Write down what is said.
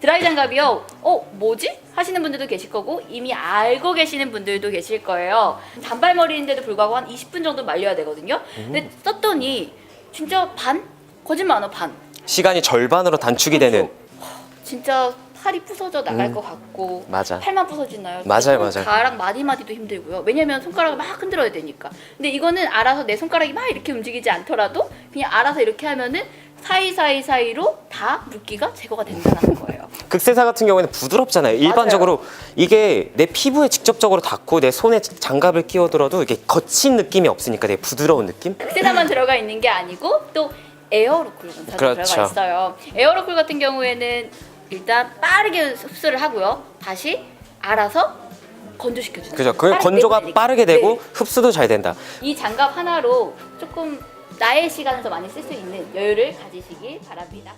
드라이 장갑이요. 어, 뭐지? 하시는 분들도 계실 거고 이미 알고 계시는 분들도 계실 거예요. 단발머리인데도 불구하고 한 20분 정도 말려야 되거든요. 근데 썼더니 진짜 반? 거짓말 안 하고 반. 시간이 절반으로 단축이 되는 진짜 팔이 부서져 나갈 것 같고 음. 맞아. 팔만 부서지나요? 맞아요, 맞아요. 가락 마디 마디도 힘들고요. 왜냐면 손가락을 막 흔들어야 되니까. 근데 이거는 알아서 내 손가락이 막 이렇게 움직이지 않더라도 그냥 알아서 이렇게 하면은 사이 사이 사이로 다 물기가 제거가 된다는 거예요. 극세사 같은 경우에는 부드럽잖아요. 일반적으로 이게 내 피부에 직접적으로 닿고 내 손에 장갑을 끼워들어도 이게 거친 느낌이 없으니까 되게 부드러운 느낌? 세다만 들어가 있는 게 아니고 또 에어로쿨 본사도 그렇죠. 들어가 있어요. 에어로쿨 같은 경우에는 일단 빠르게 흡수를 하고요. 다시 알아서 건조시켜 주는 그죠? 그 건조가 빠르게 되고 흡수도 잘 된다. 이 장갑 하나로 조금 나의 시간을 더 많이 쓸 수 있는 여유를 가지시길 바랍니다.